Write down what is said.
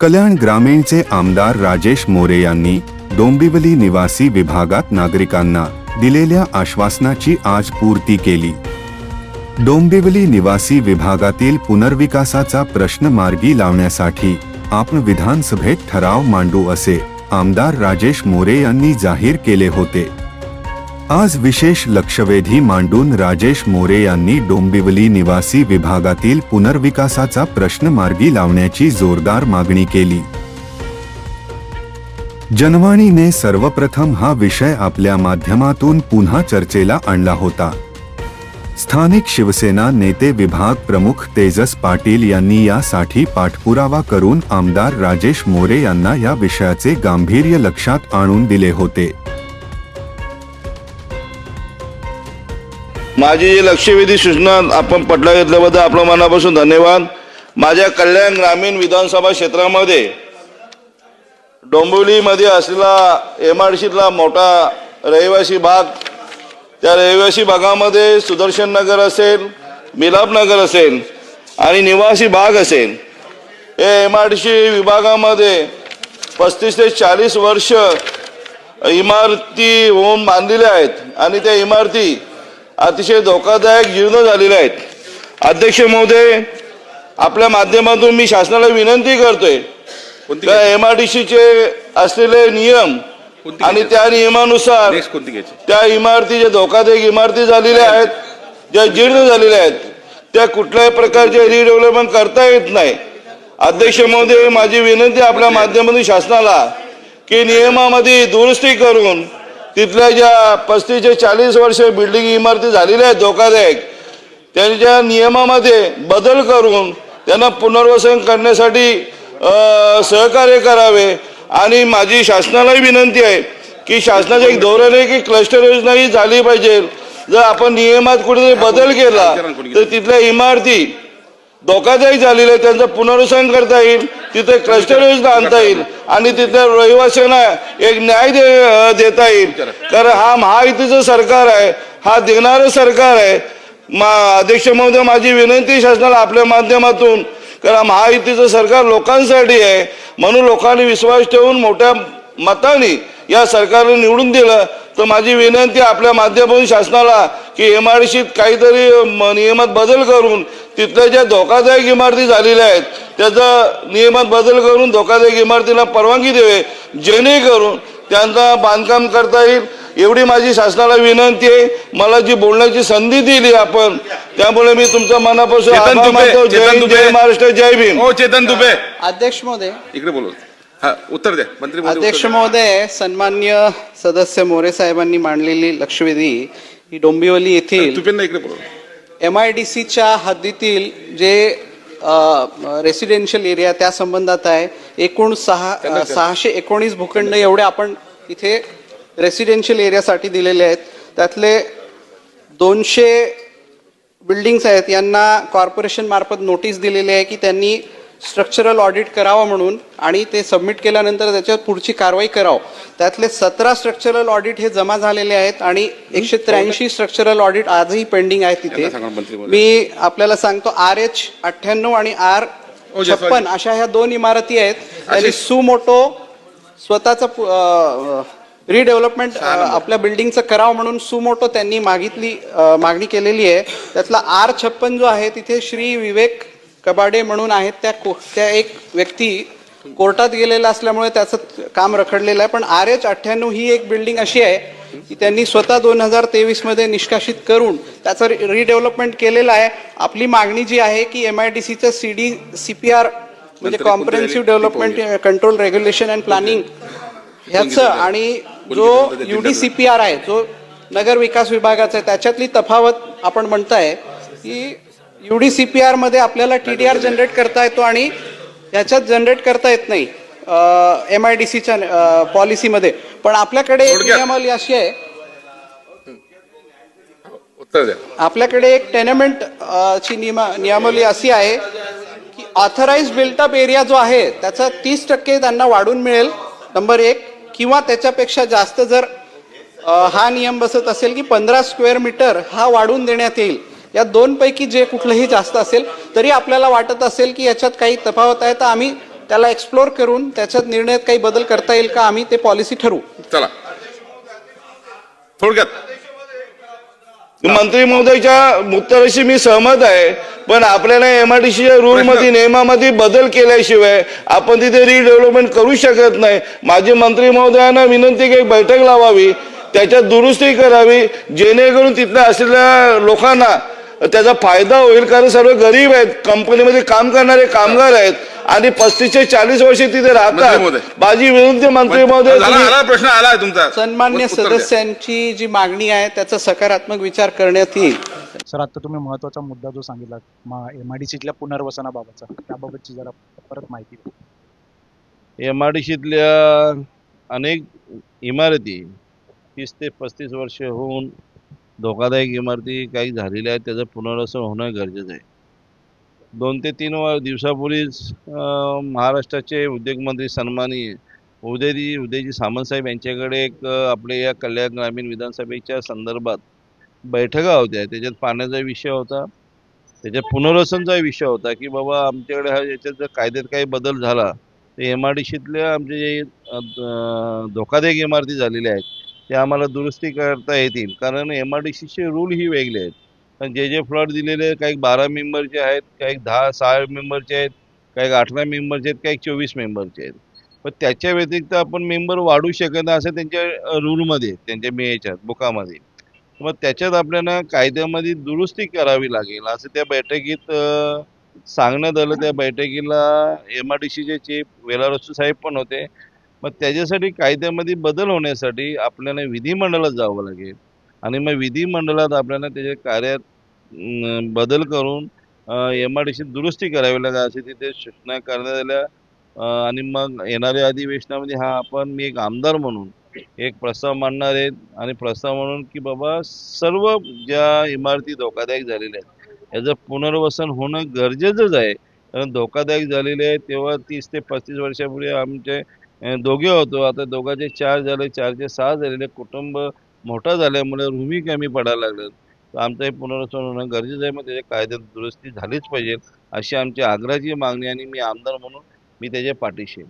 कल्याण ग्रामीणचे आमदार राजेश मोरे यांनी डोंबिवली निवासी विभागात नागरिकांना दिलेल्या आश्वासनाची आज पूर्ती केली. डोंबिवली निवासी विभागातील पुनर्विकासाचा प्रश्न मार्गी लावण्यासाठी आपण विधानसभेत ठराव मांडू असे आमदार राजेश मोरे यांनी जाहीर केले होते. आज विशेष लक्षवेधी मांडून राजेश मोरे यांनी डोंबिवली निवासी विभागातील पुनर्विकासाचा प्रश्न मार्गी लावण्याची जोरदार मागणी केली. जनवाणीने सर्वप्रथम हा विषय आपल्या माध्यमातून पुन्हा चर्चेला आणला होता. स्थानिक शिवसेना नेते विभाग प्रमुख तेजस पाटील यांनी यासाठी पाठपुरावा करून आमदार राजेश मोरे यांना या विषयाचे गांभीर्य लक्षात आणून दिले होते. माझी जी लक्षवेधी सूचना आपण पटला घेतल्याबद्दल आपलं मनापासून धन्यवाद. माझ्या कल्याण ग्रामीण विधानसभा क्षेत्रामध्ये डोंबिवलीमध्ये असलेला एम आर सीतला मोठा रहिवासी भाग त्या रहिवासी भागामध्ये सुदर्शन नगर असेल मिलापनगर असेल आणि निवासी भाग असेल हे एम आर सी विभागामध्ये पस्तीस ते चाळीस वर्ष इमारती होऊन बांधलेल्या आहेत आणि त्या इमारती अतिशय धोकादायक जीर्ण झालेल्या आहेत. अध्यक्ष महोदय आपल्या माध्यमातून मी शासनाला विनंती करतोय. त्या एम आर डी सीचे असलेले नियम आणि? त्या नियमानुसार त्या इमारती ज्या धोकादायक इमारती झालेल्या आहेत ज्या जीर्ण झालेल्या आहेत त्या कुठल्याही प्रकारचे रिडेव्हलपमेंट करता येत नाही. अध्यक्ष महोदय माझी विनंती आपल्या माध्यमातून शासनाला की नियमामध्ये दुरुस्ती करून तिथल्या ज्या पस्तीस ते चाळीस वर्ष बिल्डिंग इमारती झालेल्या आहेत धोकादायक त्यांच्या नियमामध्ये बदल करून त्यांना पुनर्वसन करण्यासाठी सहकार्य करावे. आणि माझी शासनालाही विनंती आहे की शासनाचं एक धोरण आहे की क्लस्टर योजना ही झाली पाहिजे. जर आपण नियमात कुठेतरी बदल केला तर तिथल्या इमारती धोकादायक झालेल्या आहेत. त्यांचं पुनर्वसन करता येईल. तिथे क्लस्टर योजना आणता येईल आणि तिथे रहिवाशांना एक न्याय दे देता येईल. कारण हा महायुतीचं सरकार आहे हा देणारं सरकार आहे. मा अध्यक्ष महोदय माझी विनंती शासनाला आपल्या माध्यमातून कारण महायुतीचं सरकार लोकांसाठी आहे. म्हणून लोकांनी विश्वास ठेवून मोठ्या मताने या सरकारने निवडून दिलं. तर माझी विनंती आपल्या माध्यमातून शासनाला की एम आर सीत काहीतरी नियमात बदल करून तिथल्या ज्या धोकादायक इमारती झालेल्या आहेत त्याचा नियमात बदल करून धोकादायक इमारतीला परवानगी द्यावे जेणेकरून त्यांना बांधकाम करता येईल. एवढी माझी शासनाला विनंती आहे. मला जी बोलण्याची संधी दिली आपण त्यामुळे मी तुमच्या मनापासून महाराष्ट्र जय भीम. हो चेतन दुबे अध्यक्ष महोदय. इकडे बोलू उत्तर द्या. मंत्री अध्यक्ष. महोदय सन्मान्य सदस्य मोरे साहेबांनी मांडलेली लक्षवेधी ही डोंबिवली येथील एम आय डी सीच्या हद्दीतील जे रेसिडेन्शियल एरिया त्या संबंधात आहे एकूण सहा सहाशे एकोणीस भूखंड एवढे आपण इथे रेसिडेन्शियल एरियासाठी दिलेले आहेत. त्यातले दोनशे बिल्डिंग्स आहेत. यांना कॉर्पोरेशन मार्फत नोटीस दिलेली आहे की त्यांनी स्ट्रक्चरल ऑडिट करावं म्हणून आणि ते सबमिट केल्यानंतर त्याच्यावर पुढची कारवाई करावं. त्यातले सतरा स्ट्रक्चरल ऑडिट हे जमा झालेले आहेत आणि एकशे त्र्याऐंशी स्ट्रक्चरल ऑडिट आजही पेंडिंग आहेत तिथे. मी आपल्याला सांगतो आर एच अठ्ठ्याण्णव आणि आर. छप्पन अशा ह्या दोन इमारती आहेत. त्यांनी सुमोटो स्वतःचं रिडेव्हलपमेंट आपल्या बिल्डिंगचं करावं म्हणून सुमोटो त्यांनी मागितली मागणी केलेली आहे. त्यातला आर छप्पन जो आहे तिथे श्री विवेक कबाडे म्हणून आहेत त्या को- त्या एक व्यक्ती कोर्टात गेलेला असल्यामुळे त्याचं काम रखडलेलं आहे. पण आर एच अठ्ठ्याण्णव ही एक बिल्डिंग अशी आहे की त्यांनी स्वतः दोन हजार तेवीसमध्ये निष्कासित करून त्याचं रिडेव्हलपमेंट केलेलं आहे. आपली मागणी जी आहे की एम आय डी सीचं C D C P R म्हणजे कोणतं development control regulation and planning ह्याचं आणि जो U D C P R आहे जो नगर विकास विभागाचा आहे त्याच्यातली तफावत आपण म्हणताय की डी सी पी आरमध्ये आपल्याला टी डी आर जनरेट करता येतो आणि ह्याच्यात जनरेट करता येत नाही एम आय डी सीच्या पॉलिसीमध्ये पण आपल्याकडे एक. नियमावली अशी आहे. आपल्याकडे एक टेनमेंट ची नियमा नियमावली अशी आहे की ऑथराइज बिल्टअप एरिया जो आहे त्याचा तीस टक्के त्यांना वाढून मिळेल नंबर एक. किंवा त्याच्यापेक्षा जास्त जर हा नियम बसत असेल की पंधरा स्क्वेअर मीटर हा वाढून देण्यात येईल या दोन पैकी जे कुठलंही जास्त असेल तरी आपल्याला वाटत असेल की याच्यात काही तफावत आहे तर आम्ही त्याला एक्सप्लोर करून त्याच्यात निर्णयात काही बदल करता येईल का आम्ही ते पॉलिसी ठरवू. चला. थोडक्यात. मंत्री महोदयाच्या उत्तराशी मी सहमत आहे पण आपल्याला एमआरडीसीच्या रूल मध्ये नियमामध्ये बदल केल्याशिवाय आपण तिथे रिडेव्हलपमेंट करू शकत नाही. माझे मंत्री महोदयांना विनंती की एक बैठक लावावी त्याच्यात दुरुस्ती करावी जेणेकरून तिथल्या असलेल्या लोकांना त्याचा फायदा होईल कारण सर्व गरीब आहेत कंपनीमध्ये काम करणारे कामगार आहेत आणि पस्तीस ते चाळीस वर्ष तिथे राहतात. माझी विनंती मंत्री महोदय प्रश्न आला आहे तुमचा सन्मान्य. सदस्यांची जी मागणी आहे त्याचा सकारात्मक विचार करण्यात येईल सर आता तुम्ही महत्त्वाचा मुद्दा जो सांगितला एम आय डी सीतल्या पुनर्वसनाबाबतचा त्याबाबतची जरा परत माहिती द्या. एम आय डी सीतल्या अनेक इमारती तीस ते पस्तीस वर्ष होऊन धोकादायक इमारती काही झालेल्या आहेत त्याचं पुनर्वसन होणं गरजेचं आहे. दोन ते तीन व दिवसापूर्वीच महाराष्ट्राचे उद्योगमंत्री सन्मानी उदयजी उदयजी सामंतसाहेब यांच्याकडे एक आपले आपल्या या कल्याण ग्रामीण विधानसभेच्या संदर्भात बैठका होत्या. त्याच्यात पाण्याचा विषय होता. त्याच्यात पुनर्वसनचा विषय होता की बाबा आमच्याकडे हा याच्यात जर कायद्यात काही बदल झाला तर एम आय डी सीतल्या आमचे जे धोकादायक इमारती झालेल्या आहेत ते आम्हाला दुरुस्ती करता येतील. कारण एम आय डी सीचे रूल ही वेगळे आहेत. कारण जे जे फ्लॉट दिलेले काही बारा मेंबरचे आहेत काही दहा सहा मेंबरचे आहेत काही अठरा मेंबरचे आहेत काही चोवीस मेंबरचे आहेत. पण त्याच्या व्यतिरिक्त आपण मेंबर वाढू शकत नाही असं त्यांच्या रूलमध्ये त्यांच्या मे याच्यात बुकामध्ये. मग त्याच्यात आपल्याला कायद्यामध्ये दुरुस्ती करावी लागेल असं त्या बैठकीत सांगण्यात आलं. त्या बैठकीला एम आय डी सीचे चीफ वेलारसू साहेब पण होते. मग त्याच्यासाठी कायद्यामध्ये बदल होण्यासाठी आपल्याला विधिमंडळात जावं लागेल. आणि मग विधिमंडळात आपल्याला त्याच्या कार्यात बदल करून एम आय डी सी दुरुस्ती करावी लागेल अशी तिथे सूचना करण्यात आल्या आणि मग येणाऱ्या अधिवेशनामध्ये हा आपण मी एक आमदार म्हणून एक प्रस्ताव मांडणार आहेत आणि प्रस्ताव म्हणून की बाबा सर्व ज्या इमारती धोकादायक झालेल्या आहेत याचं पुनर्वसन होणं गरजेचंच आहे. कारण धोकादायक झालेले आहे तेव्हा तीस ते पस्तीस वर्षापूर्वी आमचे दोघे होतो. आता दोघांचे चार झाले चारचे सहा झालेले. कुटुंब मोठा झाल्यामुळे रूमी कमी पडायला लागलं तर आमचं हे पुनर्वसन होणं गरजेचं आहे. मग त्याच्या कायद्यात दुरुस्ती झालीच पाहिजे. अशी आमची आग्रहाची मागणी आणि मी आमदार म्हणून मी त्याच्या पाठीशी